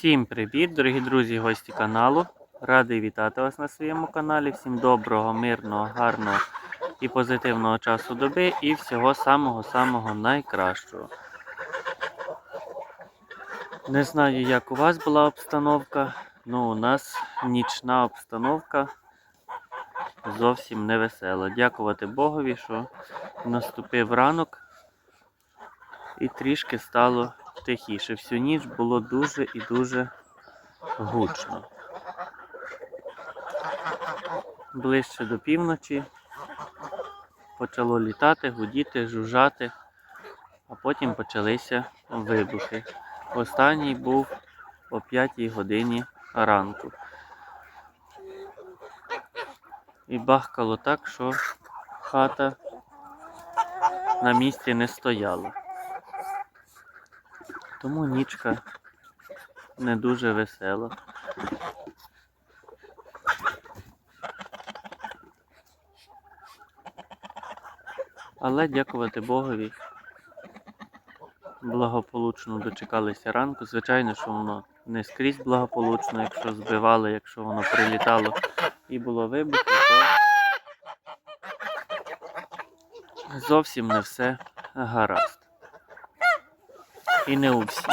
Всім привіт, дорогі друзі, гості каналу. Радий вітати вас на своєму каналі. Всім доброго, мирного, гарного і позитивного часу доби і всього самого-самого найкращого. Не знаю, як у вас була обстановка, але у нас нічна обстановка зовсім не весела. Дякувати Богові, що наступив ранок і трішки стало тихіше. Всю ніч було дуже і дуже гучно. Ближче до півночі почало літати, гудіти, жужжати, а потім почалися вибухи. Останній був о 5 годині ранку. І бахкало так, що хата на місці не стояла. Тому нічка не дуже весела. Але дякувати Богові. Благополучно дочекалися ранку. Звичайно, що воно не скрізь благополучно, якщо збивали, якщо воно прилітало і було вибухи, то зовсім не все гаразд. І не у всіх.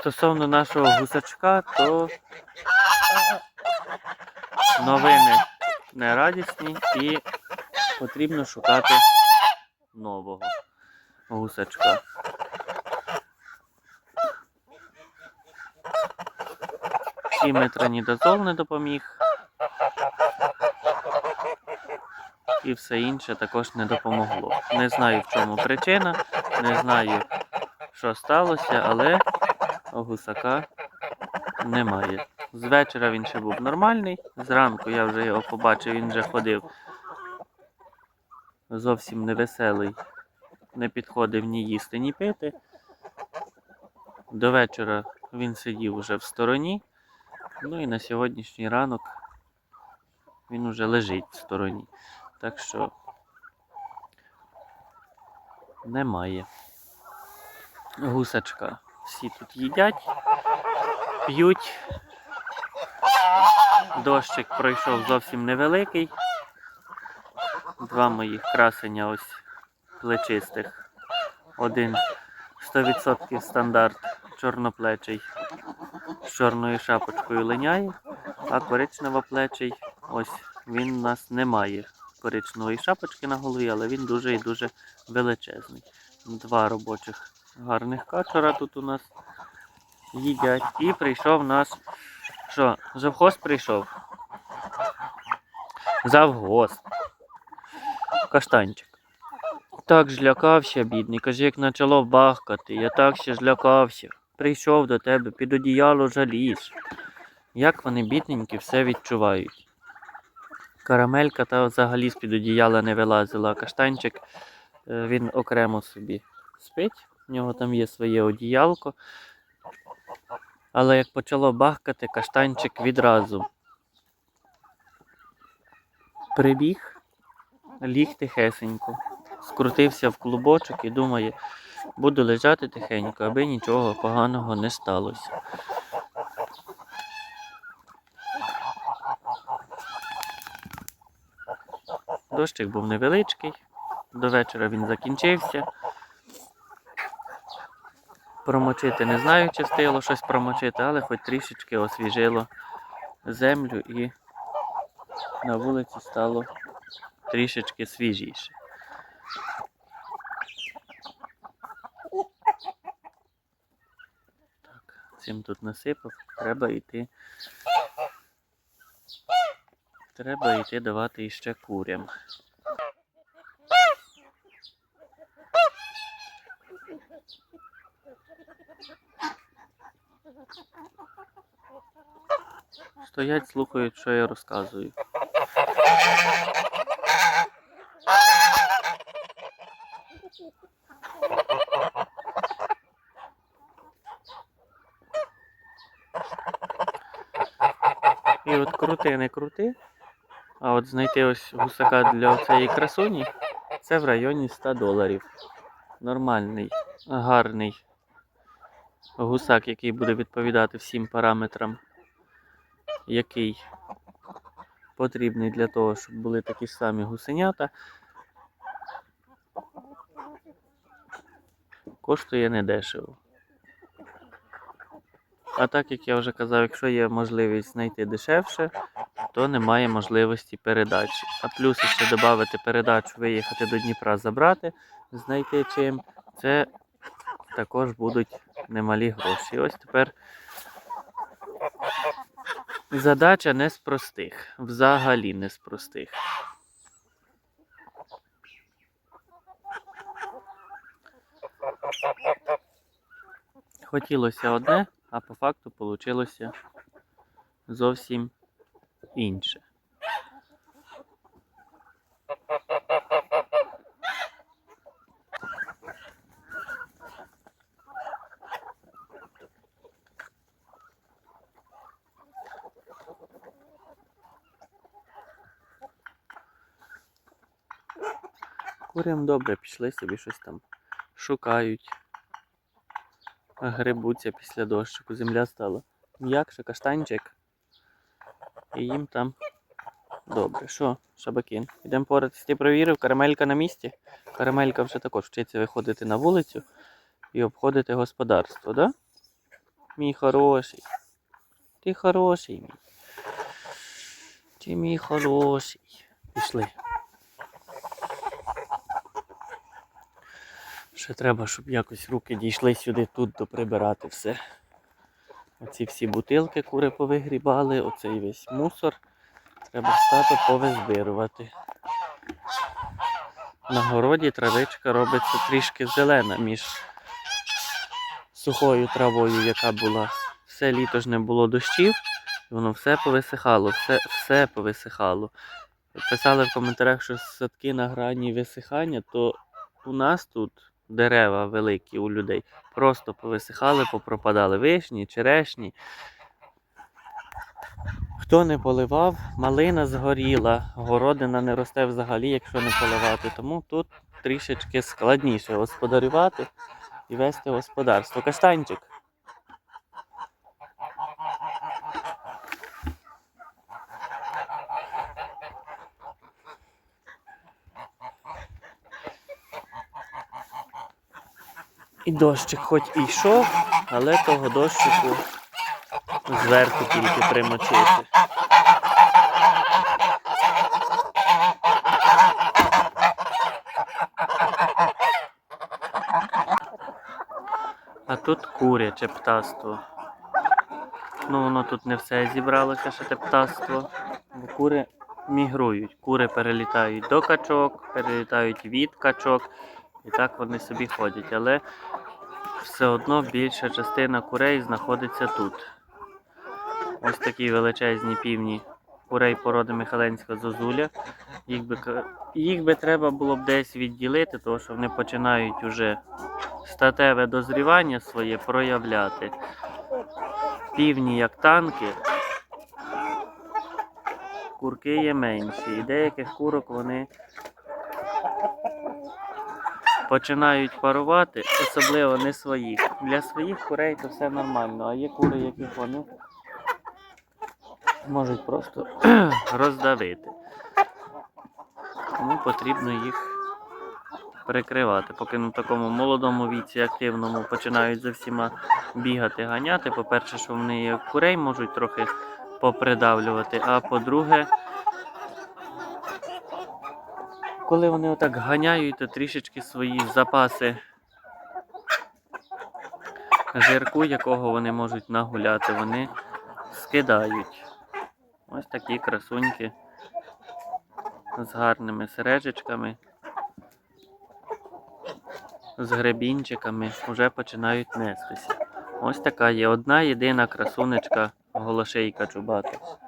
Стосовно нашого гусачка, то новини не радісні і потрібно шукати нового гусачка. І метронідазол не допоміг. І все інше також не допомогло. Не знаю, в чому причина, не знаю, що сталося, але гусака немає. З вечора він ще був нормальний, зранку я вже його побачив, він вже ходив зовсім невеселий, не підходив ні їсти, ні пити. До вечора він сидів уже в стороні. Ну і на сьогоднішній ранок він уже лежить в стороні. Так що немає гусачка. Всі тут їдять, п'ють. Дощик пройшов зовсім невеликий. Два моїх красення ось плечистих. Один 100% стандарт чорноплечий з чорною шапочкою линяє, а коричнево плечий ось він у нас не має коричневої шапочки на голові, але він дуже і дуже величезний. Два робочих гарних качора тут у нас їдять. І прийшов наш. Що, завхоз прийшов? Завгоз. Каштанчик. Так злякався, бідний. Каже, як почало бахкати. Я так ще злякався. Прийшов до тебе, під одіяло жалієш. Як вони, бідненькі, все відчувають. Карамелька та взагалі з-під одіяла не вилазила. Каштанчик е, він окремо собі спить. У нього там є своє одіялко. Але як почало бахкати, каштанчик відразу прибіг, ліг тихесенько, скрутився в клубочок і думає, буду лежати тихенько, аби нічого поганого не сталося. Дощик був невеличкий, до вечора він закінчився. Промочити не знаю, чи встигло щось промочити, але хоч трішечки освіжило землю і на вулиці стало трішечки свіжіше. Так, цим тут насипав, треба йти. Треба йти давати іще курям. Стоять, слухають, що я розказую. І от крути, не крути. А от знайти ось гусака для цієї красуні це в районі 100 доларів. Нормальний, гарний гусак, який буде відповідати всім параметрам, який потрібний для того, щоб були такі самі гусенята. Коштує недешево. А так як я вже казав, якщо є можливість знайти дешевше, то немає можливості передачі. А плюс ще додати передачу, виїхати до Дніпра, забрати, знайти чим, це також будуть немалі гроші. Ось тепер задача не з простих, взагалі не з простих. Хотілося одне, а по факту вийшло зовсім інше. Курям добре, пішли собі щось там шукають. Грибуться після дощику, земля стала м'якша, каштанчик. І їм там добре. Що, шабакін? Йдемо поратись. Ти провірив, карамелька на місці. Карамелька вже також вчиться виходити на вулицю і обходити господарство, да? Мій хороший. Ти хороший мій. Ти мій хороший. Пішли. Ще треба, щоб якось руки дійшли сюди, тут доприбирати все. Оці всі бутилки кури повигрібали, оцей весь мусор. Треба стати повизбирувати. На городі травичка робиться трішки зелена між сухою травою, яка була. Все літо ж не було дощів, і воно все повисихало, все, все повисихало. Писали в коментарях, що садки на грані висихання, то у нас тут дерева великі у людей просто повисихали, попропадали вишні, черешні. Хто не поливав, малина згоріла, городина не росте взагалі, якщо не поливати. Тому тут трішечки складніше господарювати і вести господарство. Каштанчик. І дощик хоч і йшов, але того дощику зверху тільки примочити. А тут куряче птаство. Ну, воно тут не все зібралося, ще те птаство. Бо кури мігрують. Кури перелітають до качок, перелітають від качок. І так вони собі ходять. Але все одно більша частина курей знаходиться тут. Ось такі величезні півні курей породи Михаленська зозуля. Їх би, їх би треба було б десь відділити, тому що вони починають уже статеве дозрівання своє проявляти. Півні як танки. Курки є менші. І деяких курок вони починають парувати, особливо не своїх. Для своїх курей то все нормально, а є кури, яких вони можуть просто роздавити. Тому потрібно їх прикривати. Поки на такому молодому віці, активному, починають за всіма бігати, ганяти. По-перше, що вони курей можуть трохи попридавлювати, а по-друге, коли вони отак ганяють, то трішечки свої запаси жирку, якого вони можуть нагуляти, вони скидають. Ось такі красуньки з гарними сережечками, з гребінчиками вже починають нестися. Ось така є одна єдина красунечка голошейка чубата.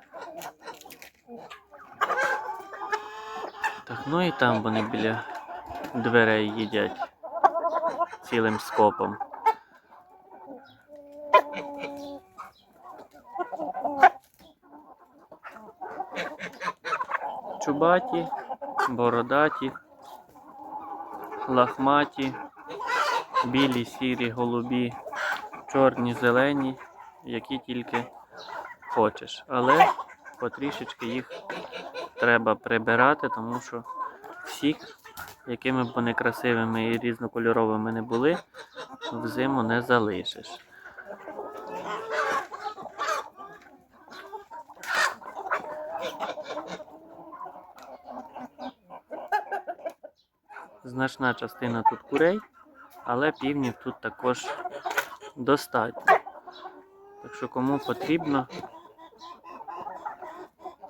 Ну і там вони біля дверей їдять цілим скопом. Чубаті, бородаті, лахматі, білі, сірі, голубі, чорні, зелені, які тільки хочеш. Але потрішечки їх треба прибирати, тому що всіх, якими б вони красивими і різнокольоровими не були, взиму не залишиш. Значна частина тут курей, але півнів тут також достатньо. Так що кому потрібно,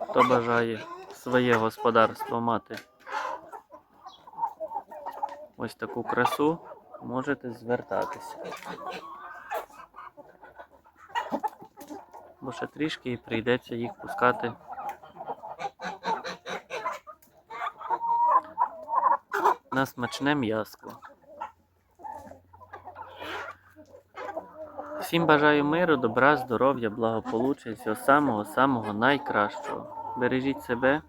хто бажає своє господарство мати ось таку красу, можете звертатися. Бо ще трішки і прийдеться їх пускати на смачне м'яско. Всім бажаю миру, добра, здоров'я, благополуччя, всього самого-самого найкращого. Бережіть себе.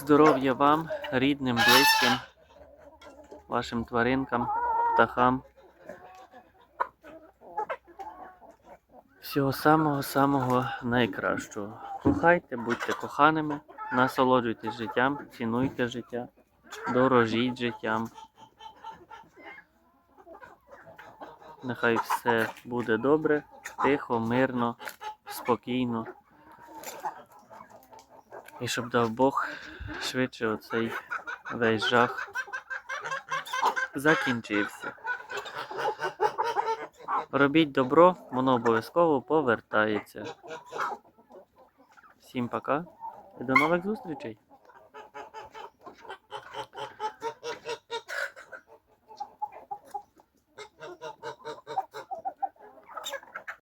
Здоров'я вам, рідним, близьким, вашим тваринкам, птахам. Всього самого-самого найкращого. Кохайте, будьте коханими, насолоджуйтесь життям, цінуйте життя, дорожіть життям. Нехай все буде добре, тихо, мирно, спокійно. І щоб дав Бог швидше оцей весь жах закінчився. Робіть добро, воно обов'язково повертається. Всім пока і до нових зустрічей!